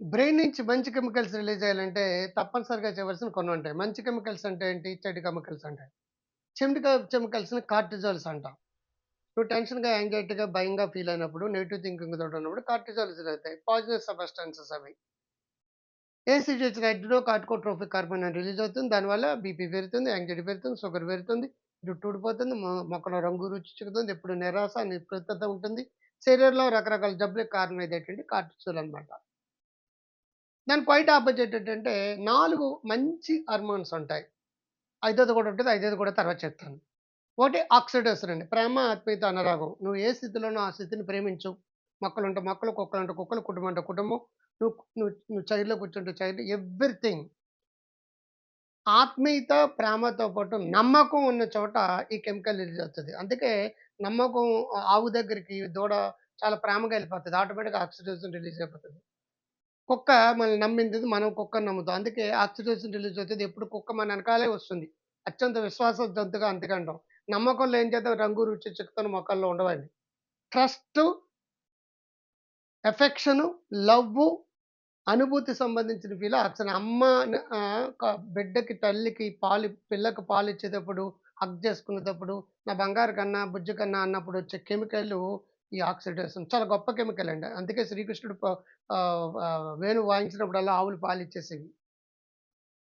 Brain నుంచి మంచి chemicals release అయ్యాలంటే తప్పనిసరిగా చేయవలసిన కొన్ని ఉంటాయి. మంచి కెమికల్స్ అంటే ఏంటి? చెడు కెమికల్స్ అంటాయి చెడు కెమికల్స్‌ని కార్టిజోల్స్ అంటాం. నువ్వు టెన్షన్‌గా, యాంగ్జైటీగా, భయంగా ఫీల్ అయినప్పుడు, నెగిటివ్ థింకింగ్ తోటి ఉన్నప్పుడు కార్టిజోల్స్ అవుతాయి. పాజిటివ్ సబ్‌స్టాన్సెస్ అవి. ఏసీజీహెచ్ హైడ్రో కార్టికోట్రోపిక్ హార్మోన్ అని రిలీజ్ అవుతుంది. దానివల్ల బీపీ పెరుగుతుంది, యాంగ్జైటీ పెరుగుతుంది, షుగర్ పెరుగుతుంది, జుట్టు ఊడిపోతుంది, మొక్కల మొక్కలో రంగు రుచి చిక్కుతుంది, ఎప్పుడు నిరాశ, నిస్పృహత ఉంటుంది. శరీరంలో రకరకాల జబ్బులకు కారణం ఏదేంటంటే కార్టిజోల్ అనమాట దాని క్వైట్ ఆపోజిట్ ఏంటంటే నాలుగు మంచి హార్మోన్స్ ఉంటాయి. ఐదోది కూడా ఉంటుంది ఐదోది కూడా తర్వాత చెప్తాను. ఒకటి ఆక్సిటోసిన్ అండి. ప్రేమ, ఆత్మీయత, అనురాగం. నువ్వు ఏ స్థితిలోనో ఆ స్థితిని ప్రేమించు. మొక్కలుంటే మొక్కలు, కుక్కలుంటే కుక్కలు, కుటుంబం అంటే కుటుంబం. నువ్వు నువ్వు నువ్వు చైర్‌లో కూర్చుంటే చైర్ ఎవ్రీథింగ్. ఆత్మీయత, ప్రేమతో పాటు నమ్మకం ఉన్న చోట ఈ కెమికల్ రిలీజ్ అవుతుంది అందుకే నమ్మకం ఆవు దగ్గరికి దూడ చాలా ప్రేమగా వెళ్ళిపోతుంది ఆటోమేటిక్‌గా ఆక్సిటోసిన్ రిలీజ్ అయిపోతుంది కుక్క మనల్ని నమ్మింది మనం కుక్కను నమ్ముతాం. అందుకే ఆక్సిటోసిన్ రిలీజ్ అవుతుంది ఎప్పుడు కుక్క మన వెనకాలే వస్తుంది. అత్యంత విశ్వాస జంతుగా అంతకంటాం నమ్మకంలో ఏం చేద్దాం రంగు, రుచి, చిక్కుతున్న మొక్కల్లో ఉండవండి. ట్రస్ట్ ఎఫెక్షను, లవ్వు, అనుభూతి సంబంధించిన ఫీల్ అసలు అమ్మ బిడ్డకి, తల్లికి పాలు పిల్లకి పాలిచ్చేటప్పుడు, హక్ చేసుకునేటప్పుడు, నా బంగారు కన్నా, బుజ్జి కన్నా అన్నప్పుడు వచ్చే కెమికల్ ఈ ఆక్సిడేషన్ చాలా గొప్ప కెమికల్ అండి. అందుకే శ్రీకృష్ణుడు వేణు వాయించినప్పుడల్లా ఆవులు పాలిచ్చేసేవి.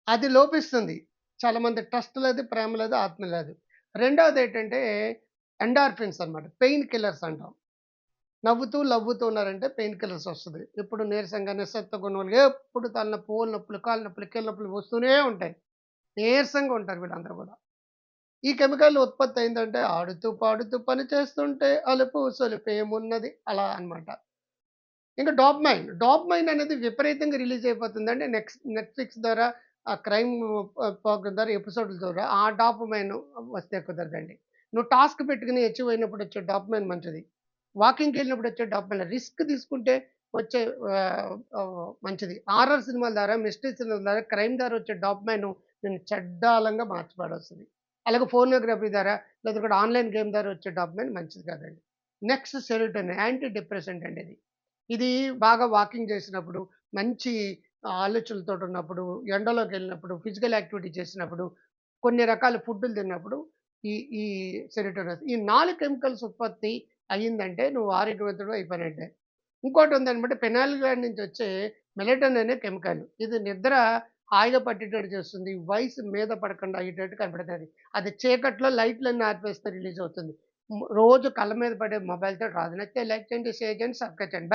అది లోపిస్తుంది. చాలామంది ట్రస్ట్ లేదు, ప్రేమ లేదు, ఆత్మ లేదు. రెండోదేంటంటే ఎండార్ఫిన్స్ అన్నమాట. పెయిన్ కిల్లర్స్ అంటాం. నవ్వుతూ, లవ్వుతూ ఉన్నారంటే పెయిన్ కిల్లర్స్ వస్తుంది ఎప్పుడు నీరసంగా, నిస్సత్తుగా ఉన్నోళ్ళు ఎప్పుడు తల నొప్పులు, కాళ్ళ నొప్పులు, కీళ్ళ నొప్పులు వస్తూనే ఉంటాయి. నీరసంగా ఉంటారు వీళ్ళందరూ కూడా. ఈ కెమికల్ ఉత్పత్తి అయిందంటే ఆడుతూ, పాడుతూ పని చేస్తుంటే అలుపు, సొలుపు ఏమున్నది అలా అన్నమాట. ఇంకా డాప్ మైన్ డాప్ మైన్ అనేది విపరీతంగా రిలీజ్ అయిపోతుంది అంటే నెక్స్ట్ నెట్‌ఫ్లిక్స్ ద్వారా ఆ క్రైమ్ ప్రోగ్రామ్ ద్వారా ఎపిసోడ్‌ల ద్వారా ఆ డాప్ మైన్ వస్తే కుదరదండి. నువ్వు టాస్క్ పెట్టుకుని అచీవ్ అయినప్పుడు వచ్చే డాప్ మైన్ మంచిది. వాకింగ్కి వెళ్ళినప్పుడు వచ్చే డోపమైన్ రిస్క్ తీసుకుంటే వచ్చే మంచిది. ఆర్ఆర్ సినిమాల ద్వారా, మిస్టరీ సినిమాల ద్వారా, క్రైమ్ ద్వారా వచ్చే డాప్ మైన్ నేను చెడ్డాలంగా మార్చి అలాగే ఫోనోగ్రఫీ ద్వారా లేదా కూడా ఆన్‌లైన్ గేమ్ ద్వారా వచ్చే డోపమైన్ మంచిది కాదండి. నెక్స్ట్ సెరోటోనిన్ యాంటీ డిప్రెసెంట్ అండి ఇది. ఇది బాగా వాకింగ్ చేసినప్పుడు, మంచి ఆలోచనలతో ఉన్నప్పుడు, ఎండలోకి వెళ్ళినప్పుడు ఫిజికల్ యాక్టివిటీ చేసినప్పుడు, కొన్ని రకాల ఫుడ్‌లు తిన్నప్పుడు ఈ ఈ సెరోటోనిన్ ఈ నాలుగు కెమికల్స్ ఉత్పత్తి అయిందంటే నువ్వు ఆరోగ్యవంతుడు అయిపోయినట్టే. ఇంకోటి ఉందనమాట ఫినాయిల్ నుంచి వచ్చే మెలటన్ అనే కెమికల్. ఇది నిద్ర హాయిగా పట్టేటట్టు చేస్తుంది. వయసు మీద పడకుండా అయ్యేటట్టు కనపడుతుంది అది చీకట్లో లైట్‌లన్నీ ఆర్పేస్తే రిలీజ్ అవుతుంది. రోజు కళ్ళ మీద పడే మొబైల్తో రాదు. నచ్చితే లైక్ చేయండి, షేర్ చేయండి, సబ్స్క్రైబ్ చేయండి. బై.